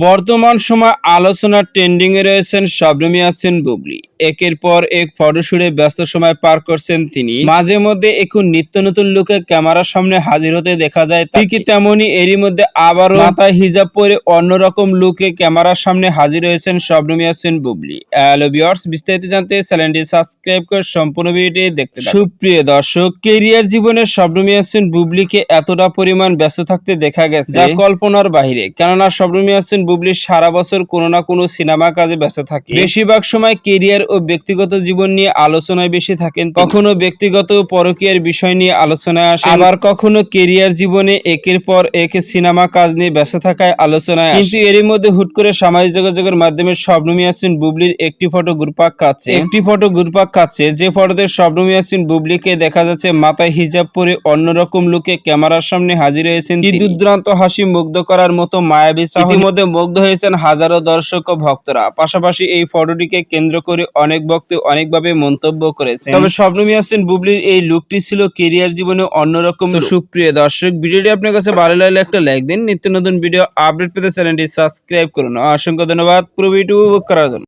বর্তমান সময় আলোচনার ট্রেন্ডিংয়ে রয়েছেন শবনম ইয়াসিন বুবলি। একের পর এক ফটোশুটে ব্যস্ত সময় পার করছেন তিনি। মাঝে মধ্যে এখন নিত্য নতুন লুকে ক্যামেরার সামনে হাজির হতে দেখা যায় ঠিকই তেমনি এরই মধ্যে আবারও মাথায় হিজাব পরে অন্যরকম লুকে ক্যামেরার সামনে হাজির হয়েছেন শবনম ইয়াসিন বুবলি। হ্যালো ভিউয়ার্স, বিস্তারিত জানতে চ্যানেলটি সাবস্ক্রাইব করে সম্পূর্ণ ভিডিওটি দেখতে। সুপ্রিয় দর্শক, কেরিয়ার জীবনে শবনম ইয়াসিন বুবলিকে এতটা পরিমাণ ব্যস্ত থাকতে দেখা গেছে যা কল্পনার বাইরে কেননা শবনম ইয়াসিন বুবলি সারা বছর কোনো না কোনো সিনেমা কাজে ব্যস্ত থাকে। বেশিরভাগ সময় কেরিয়ার ও ব্যক্তিগত জীবন নিয়ে আলোচনায় বেশি থাকেন। কখনো ব্যক্তিগত পরকীয়ার বিষয় নিয়ে আলোচনায় আসেন আবার কখনো কেরিয়ার জীবনে একের পর এক সিনেমা কাজ নিয়ে ব্যস্ত থাকায় আলোচনায়। কিন্তু এরই মধ্যে হুট করে সামাজিক যোগাযোগের মাধ্যমে শবনম ইয়াসিন বুবলির একটি ফটো ঘুরপাক খাচ্ছে একটি ফটো ঘুরপাক খাচ্ছে যে ফটোতে শবনম ইয়াসিন বুবলিকে দেখা যাচ্ছে মাথায় হিজাব পরে অন্যরকম লুকে ক্যামেরার সামনে হাজির হয়েছেন কি দুর্দান্ত হাসি মুগ্ধ করার মতো মায়াবী। ইতিমধ্যে মুগ্ধ হয়েছেন হাজারো দর্শক ও ভক্তরা পাশাপাশি এই ফটোটিকে কেন্দ্র করে অনেক ভক্ত অনেকভাবে মন্তব্য করেছেন। তবে স্বপ্নমী ইয়াসিন বুবলির এই লুকটি ছিল কেরিয়ার জীবনে অন্যরকম সুপ্রিয় দর্শক ভিডিওটি আপনার কাছে ভালো লাগলে একটা লাইক দিন। নিত্য নতুন ভিডিও আপডেট পেতে চ্যানেলটি সাবস্ক্রাইব করুন। অসংখ্য ধন্যবাদ। পুরো ভিডিও উপভোগ করার জন্য।